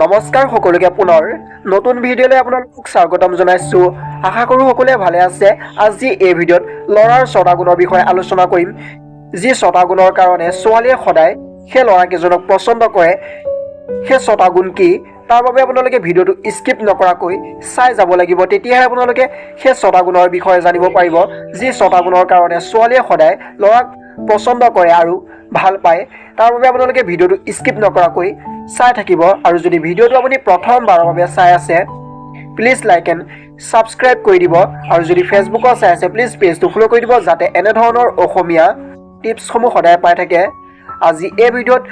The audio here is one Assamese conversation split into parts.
নমস্কাৰ সকলোকে পুনৰ। নতুন ভিডিঅ'লৈ আপোনালোকক স্বাগতম জনাইছোঁ। আশা কৰোঁ সকলোৱে ভালে আছে। আজি এই ভিডিঅ'ত ল'ৰাৰ ছটা গুণৰ বিষয়ে আলোচনা কৰিম। যি ছটা গুণৰ কাৰণে ছোৱালীয়ে সদায় সেই ল'ৰাকেইজনক পচন্দ কৰে, সেই ছটা গুণ কি? তাৰ বাবে আপোনালোকে ভিডিঅ'টো স্কিপ নকৰাকৈ চাই যাব লাগিব। তেতিয়াহে আপোনালোকে সেই ছটা গুণৰ বিষয়ে জানিব পাৰিব। যি ছটা গুণৰ কাৰণে ছোৱালীয়ে সদায় ল'ৰাক পচন্দ কৰে আৰু ভালো পায়, তাৰ বাবে আপোনালোকে ভিডিঅ'টো স্কিপ নকৰাকৈ চাই থাকিব আৰু যদি ভিডিঅ'টো আপুনি প্ৰথমবাৰৰ বাবে চাই আছে প্লিজ লাইক এণ্ড ছাবস্ক্ৰাইব কৰি দিব। আৰু যদি ফেচবুকত চাই আছে প্লিজ পেজটো ফ'ল' কৰি দিব যাতে এনেধৰণৰ অসমীয়া টিপছসমূহ সদায় পাই থাকে। আজি এই ভিডিঅ'ত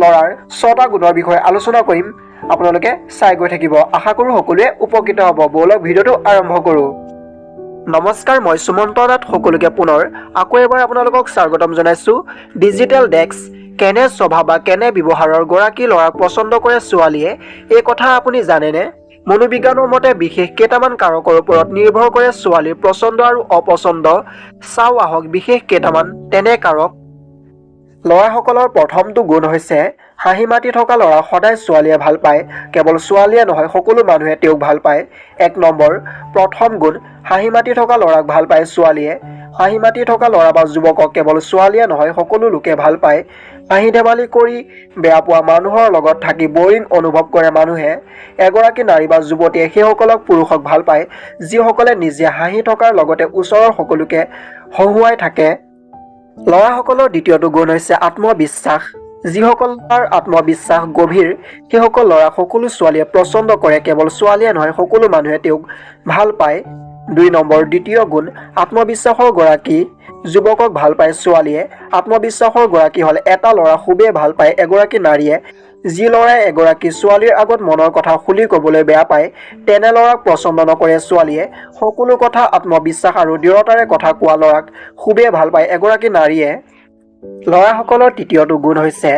ল'ৰাৰ ছটা গুণৰ বিষয়ে আলোচনা কৰিম। আপোনালোকে চাই গৈ থাকিব। আশা কৰোঁ সকলোৱে উপকৃত হ'ব। ব'লক ভিডিঅ'টো আৰম্ভ কৰোঁ। নমস্কাৰ মই সুমন্ত নাথ। সকলোকে পুনৰ আকৌ এবাৰ আপোনালোকক স্বাগতম জনাইছোঁ। ডিজিটেল ডেস্ক কেনে স্বভাৱ বা কেনে ব্যৱহাৰৰ গৰাকী ল'ৰাক পচন্দ কৰে ছোৱালীয়ে? এই কথা আপুনি জানেনে? মনোবিজ্ঞানৰ মতে বিশেষ কেইটামান কাৰকৰ ওপৰত নিৰ্ভৰ কৰে ছোৱালীৰ পচন্দ আৰু অপচন্দ। চাওঁ আহক বিশেষ কেইটামান। তেনে কাৰক। ল'ৰাসকলৰ প্ৰথমটো গুণ হৈছে হাঁহি মাতি থকা ল'ৰা সদায় ছোৱালীয়ে ভাল পায়। কেৱল ছোৱালীয়ে নহয় সকলো মানুহে তেওঁক ভাল পায়। এক নম্বৰ প্ৰথম গুণ হাঁহি মাতি থকা ল'ৰাক ভাল পায় ছোৱালীয়ে। হাঁহি মাতি থকা ল'ৰা বা যুৱকক কেৱল ছোৱালীয়ে নহয় সকলো লোকে ভাল পায়। হাঁহি ধেমালি কৰি বেয়া পোৱা মানুহৰ লগত থাকি বৰিং অনুভৱ কৰে মানুহে। এগৰাকী নাৰী বা যুৱতীয়ে সেইসকলক পুৰুষক ভাল পায় যিসকলে নিজে হাঁহি থকাৰ লগতে ওচৰৰ সকলোকে হহুৱাই থাকে। ল'ৰাসকলৰ দ্বিতীয়টো গুণ হৈছে আত্মবিশ্বাস। যিসকলৰ আত্মবিশ্বাস গভীৰ সেইসকল ল'ৰাক সকলো ছোৱালীয়ে পচন্দ কৰে কেৱল ছোৱালীয়ে নহয় সকলো মানুহে তেওঁক ভাল পায়। দুই নম্বৰ দ্বিতীয় গুণ আত্মবিশ্বাসৰ গৰাকী যুৱকক ভাল পায় ছোৱালীয়ে। আত্মবিশ্বাসৰ গৰাকী হ'ল এটা ল'ৰা খুবেই ভাল পায় এগৰাকী নাৰীয়ে। যি ল'ৰাই এগৰাকী ছোৱালীৰ আগত মনৰ কথা খুলি ক'বলৈ বেয়া পায় তেনে ল'ৰাক পচন্দ নকৰে ছোৱালীয়ে। সকলো কথা আত্মবিশ্বাস আৰু দৃঢ়তাৰে কথা কোৱা ল'ৰাক খুবেই ভাল পায় এগৰাকী নাৰীয়ে। ল'ৰাসকলৰ তৃতীয়টো গুণ হৈছে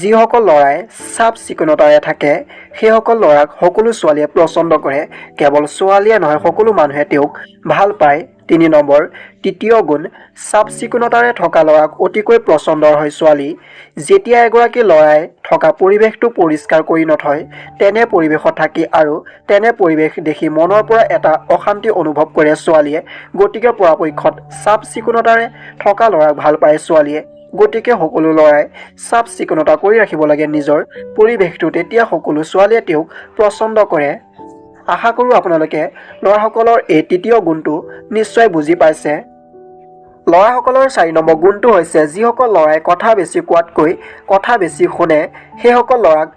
যিসকল ল'ৰাই চাফ চিকুণতাৰে থাকে সেইসকল ল'ৰাক সকলো ছোৱালীয়ে পচন্দ কৰে। কেৱল ছোৱালীয়ে নহয় সকলো মানুহে তেওঁক ভাল পায়। তিনি নম্বৰ তৃতীয় গুণ চাফ চিকুণতাৰে থকা ল'ৰাক অতিকৈ পচন্দৰ হয় ছোৱালী। যেতিয়া এগৰাকী ল'ৰাই থকা পৰিৱেশটো পৰিষ্কাৰ কৰি নথয় তেনে পৰিৱেশত থাকি আৰু তেনে পৰিৱেশ দেখি মনৰ পৰা এটা অশান্তি অনুভৱ কৰে ছোৱালীয়ে। গতিকে পৰাপক্ষত চাফ চিকুণতাৰে থকা ল'ৰাক ভাল পায় ছোৱালীয়ে। গতিকে সকলো ল'ৰাই চাফ চিকুণতা কৰি ৰাখিব লাগে নিজৰ পৰিৱেশটো। তেতিয়া সকলো ছোৱালীয়ে তেওঁক পচন্দ কৰে। আশা কৰোঁ আপোনালোকে ল'ৰাসকলৰ এই তৃতীয় গুণটো নিশ্চয় বুজি পাইছে। ল'ৰাসকলৰ চাৰি নম্বৰ গুণটো হৈছে যিসকল ল'ৰাই কথা বেছি কোৱাতকৈ কথা বেছি শুনে সেইসকল ল'ৰাক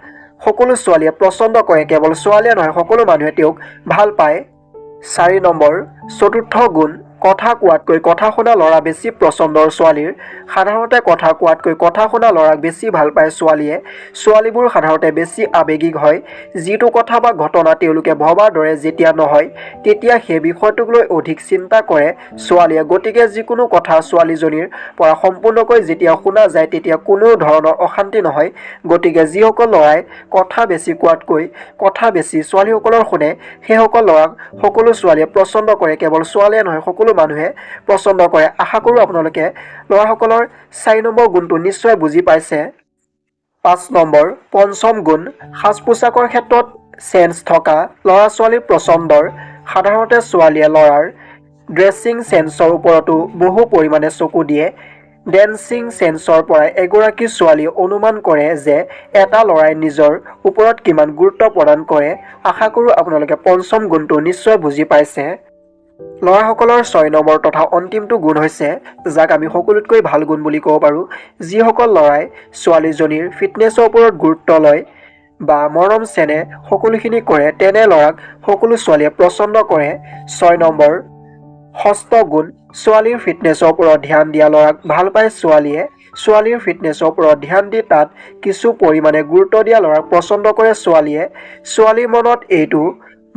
সকলো ছোৱালীয়ে পচন্দ কৰে। কেৱল ছোৱালীয়ে নহয় সকলো মানুহে তেওঁক ভাল পায়। চাৰি নম্বৰ চতুৰ্থ গুণ কথা কোৱাতকৈ কথা শুনা ল'ৰা বেছি পচন্দৰ ছোৱালীৰ। সাধাৰণতে কথা কোৱাতকৈ কথা শুনা ল'ৰাক বেছি ভালো পায় ছোৱালীয়ে। ছোৱালীবোৰ সাধাৰণতে বেছি আৱেগিক হয়। যিটো কথা বা ঘটনা তেওঁলোকে ভবাৰ দৰে যেতিয়া নহয়, তেতিয়া সেই বিষয়টোক লৈ অধিক চিন্তা কৰে ছোৱালীয়ে। গতিকে যিকোনো কথা ছোৱালীজনীৰ পৰা সম্পূৰ্ণকৈ যেতিয়া শুনা যায়, তেতিয়া কোনো ধৰণৰ অশান্তি নহয়। গতিকে যিসকল ল'ৰাই কথা বেছি কোৱাতকৈ কথা বেছি ছোৱালীসকলৰ শুনে, সেইসকল ল'ৰাক সকলো ছোৱালীয়ে পচন্দ কৰে। কেৱল ছোৱালীয়ে নহয়, সকলো মানুহে পচন্দ কৰে। আশা কৰোঁ আপোনালোকে ল'ৰাসকলৰ চাৰি নম্বৰ গুণটো নিশ্চয় বুজি পাইছে। পাঁচ নম্বৰ পঞ্চম গুণ সাজ পোছাকৰ ক্ষেত্ৰত চেঞ্জ থকা ল'ৰা ছোৱালীৰ পচন্দৰ সাধাৰণতে ছোৱালীয়ে ল'ৰাৰ ড্ৰেছিং চেন্সৰ ওপৰতো বহু পৰিমাণে চকু দিয়ে। ডেন্সিং চেন্সৰ পৰাই এগৰাকী ছোৱালীয়ে অনুমান কৰে যে এটা ল'ৰাই নিজৰ ওপৰত কিমান গুৰুত্ব প্ৰদান কৰে। আশা কৰোঁ আপোনালোকে পঞ্চম গুণটো নিশ্চয় বুজি পাইছে। ল'ৰাসকলৰ ছয় নম্বৰ তথা অন্তিমটো গুণ হৈছে যাক আমি সকলোতকৈ ভাল গুণ বুলি ক'ব পাৰোঁ। যিসকল ল'ৰাই ছোৱালীজনীৰ ফিটনেছৰ ওপৰত গুৰুত্ব লয় বা মৰম চেনেহ সকলোখিনি কৰে তেনে ল'ৰাক সকলো ছোৱালীয়ে পচন্দ কৰে। ছয় নম্বৰ ষষ্ঠ গুণ ছোৱালীৰ ফিটনেছৰ ওপৰত ধ্যান দিয়া ল'ৰাক ভাল পায় ছোৱালীয়ে। ছোৱালীৰ ফিটনেছৰ ওপৰত ধ্যান দি তাত কিছু পৰিমাণে গুৰুত্ব দিয়া ল'ৰাক পচন্দ কৰে ছোৱালীয়ে। ছোৱালীৰ মনত এইটো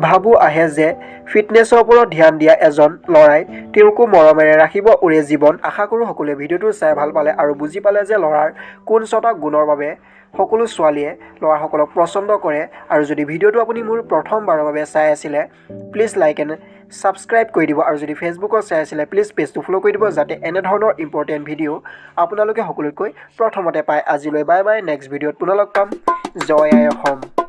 ভাবো আহে যে ফিটনেছৰ ওপৰত ধ্যান দিয়া এজন ল'ৰাই তেওঁকো মৰমেৰে ৰাখিব ওৰে জীৱন। আশা কৰোঁ সকলোৱে ভিডিঅ'টো চাই ভাল পালে আৰু বুজি পালে যে ল'ৰাৰ কোন ছটা গুণৰ বাবে সকলো ছোৱালীয়ে ল'ৰাসকলক পচন্দ কৰে। আৰু যদি ভিডিঅ'টো আপুনি মোৰ প্ৰথমবাৰৰ বাবে চাই আছিলে প্লিজ লাইক এণ্ড ছাবস্ক্ৰাইব কৰি দিব। আৰু যদি ফেচবুকত চাই আছিলে প্লিজ পেজটো ফ'ল' কৰি দিব যাতে এনেধৰণৰ ইম্পৰ্টেণ্ট ভিডিঅ' আপোনালোকে সকলোতকৈ প্ৰথমতে পায়। আজিলৈ বাই বাই নেক্সট ভিডিঅ'ত পুনৰ লগ পাম। জয় আই অসম।